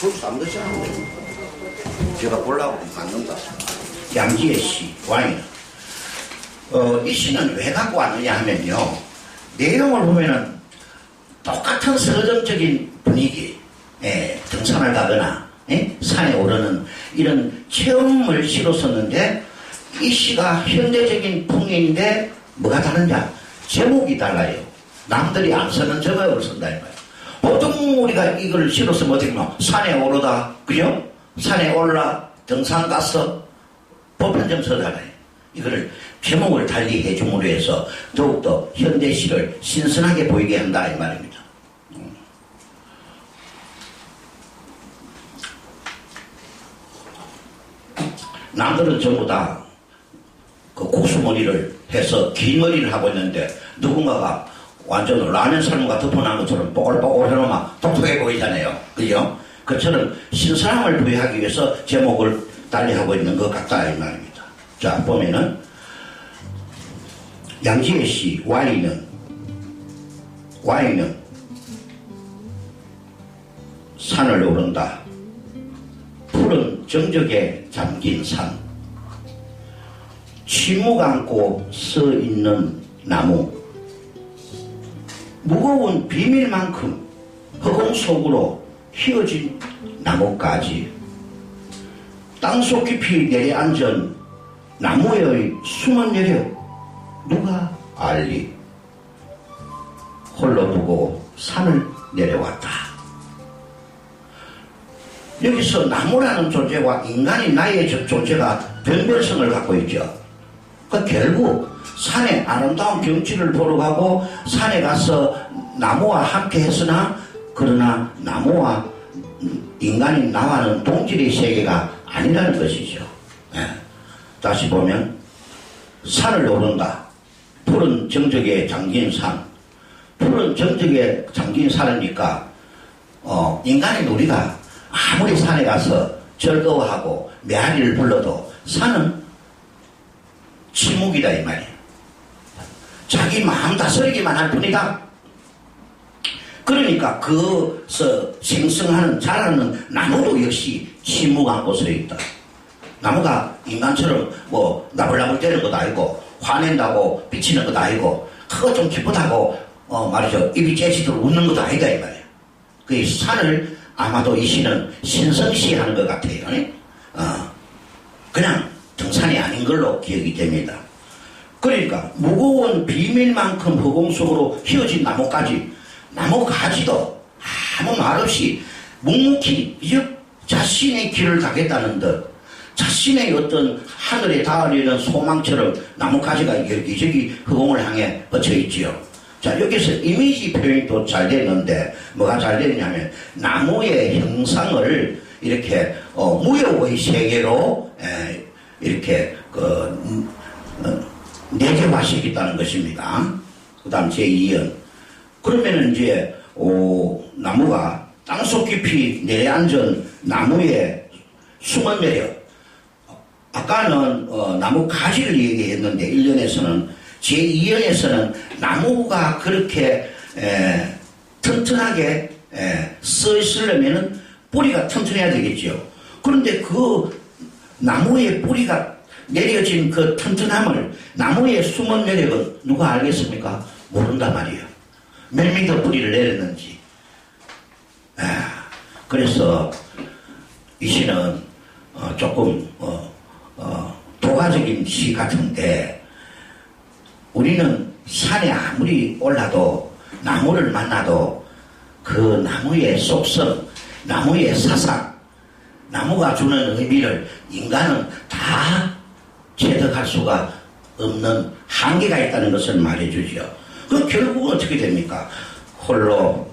그것도 안 되지 않는데. 제가 보려고 만든다. 양지의 시, 와인. 어, 이 시는 왜 갖고 왔느냐 하면요. 내용을 보면은 똑같은 서정적인 분위기, 예, 등산을 가거나, 예, 산에 오르는 이런 체험을 실었었는데, 이 시가 현대적인 풍인데, 뭐가 다르냐? 제목이 달라요. 남들이 안 쓰는 제목을 쓴다, 이거예요. 보통 우리가 이걸 실었으면 어떻게 뭐, 산에 오르다, 그죠? 산에 올라, 등산 보편 좀 써달라요. 이거를 제목을 달리 해줌으로 해서 더욱더 현대시를 신선하게 보이게 한다 이 말입니다. 음. 남들은 전부 다 그 국수머리를 해서 긴 머리를 하고 있는데 누군가가 완전 라면 삶과 덮어놓은 것처럼 뽀글뽀글 해놓으면 독특해 보이잖아요. 그죠? 그처럼 신선함을 부여하기 위해서 제목을 달리 하고 있는 것 같다 이 말입니다. 자 보면은 양지의 시 와인은 와인은 산을 오른다. 푸른 정적에 잠긴 산. 침묵 안고 서 있는 나무. 무거운 비밀만큼 허공 속으로 휘어진 나무까지 땅속 깊이 내려앉은 나무의 숨은 여력 누가 알리 홀로 두고 산을 내려왔다. 여기서 나무라는 존재와 인간이 나의 저 존재가 변별성을 갖고 있죠. 그 결국 산에 아름다운 경치를 보러 가고 산에 가서 나무와 함께 했으나 그러나 나무와 인간이 나와는 동질의 세계가 아니라는 것이죠. 예. 다시 보면 산을 오른다. 푸른 정적에 잠긴 산. 푸른 정적에 잠긴 산이니까 어, 인간인 우리가 아무리 산에 가서 즐거워하고 메아리를 불러도 산은 침묵이다 이 말이에요. 자기 마음 다스리기만 할 뿐이다. 그러니까 그서 생성하는 자라는 나무도 역시 침묵 안고 서 있다. 나무가 인간처럼 뭐 나불나불 때는 것도 아니고 화낸다고 비치는 것도 아니고 그거 좀 기쁘다고 어 말이죠 입이 째지도록 웃는 것도 아니다 이 말이에요. 그 산을 아마도 이 시는 신성시하는 것 같아요. 어, 그냥 등산이 아닌 걸로 기억이 됩니다. 그러니까 무거운 비밀만큼 허공 속으로 휘어진 나무까지 나무 가지도 아무 말 없이 묵묵히 자신의 길을 가겠다는 듯 자신의 어떤 하늘에 닿으려는 소망처럼 나뭇가지가 여기저기 허공을 향해 뻗쳐 있지요. 자, 여기서 이미지 표현이 또잘 됐는데, 뭐가 잘 됐냐면, 나무의 형상을 이렇게, 어, 무효의 세계로, 에, 이렇게, 그, 음, 어, 내재화시켰다는 것입니다. 그 다음 제2연. 그러면은 이제, 오, 나무가 땅속 깊이 내려앉은 나무의 숨은 매력, 아까는 어, 나무 가지를 얘기했는데 1년에서는 제2연에서는 나무가 그렇게 에, 튼튼하게 에, 써 있으려면 뿌리가 튼튼해야 되겠죠. 그런데 그 나무의 뿌리가 내려진 그 튼튼함을 나무의 숨은 매력은 누가 알겠습니까? 모른단 말이에요. 몇 미터 뿌리를 내렸는지. 아, 그래서 이 시는 어, 조금 어, 어, 도가적인 시 같은데 우리는 산에 아무리 올라도 나무를 만나도 그 나무의 속성, 나무의 사상, 나무가 주는 의미를 인간은 다 체득할 수가 없는 한계가 있다는 것을 말해주죠. 그 결국은 어떻게 됩니까? 홀로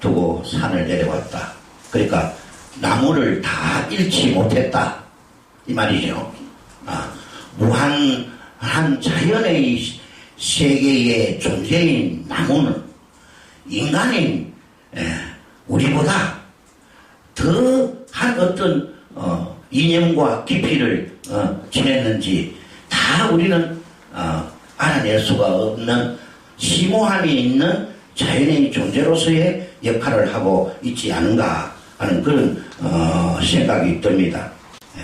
두고 산을 내려왔다. 그러니까 나무를 다 잃지 못했다. 이 말이죠. 아, 무한한 자연의 세계의 존재인 나무는 인간인 에, 우리보다 더 한 어떤 어, 이념과 깊이를 어, 지냈는지 다 우리는 어, 알아낼 수가 없는 심오함이 있는 자연의 존재로서의 역할을 하고 있지 않은가 하는 그런 어, 생각이 듭니다. 예.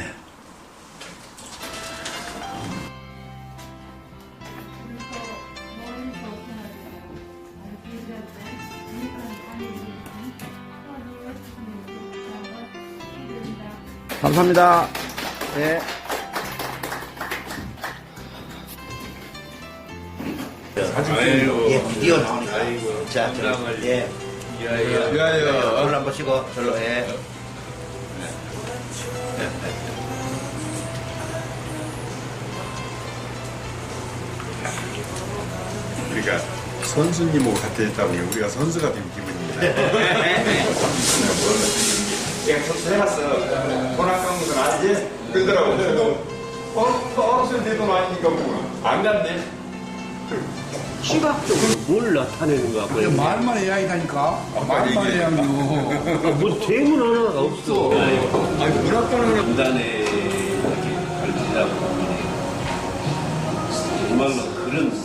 감사합니다. 네. 예, 드디어 나오니까. 자, 저, 예. 위하여. 얼른 한번 보시고, 절로, 예. 우리가 선수님하고 같이 했다 보니 우리가 선수가 된 기분입니다. 내가 접수 해봤어. 돈 아까운 건 알지? 그러더라고. 어, 어르신 대돈 아니니까 뭐. 안 간대. 시각적으로 뭘 나타내는 것 같고요. 말만 해야 하니까 말만 해야 하요 뭐 대문 하나가 없어. 아니 문학관을 분단에 이렇게 걸리다 보면 정말로 그런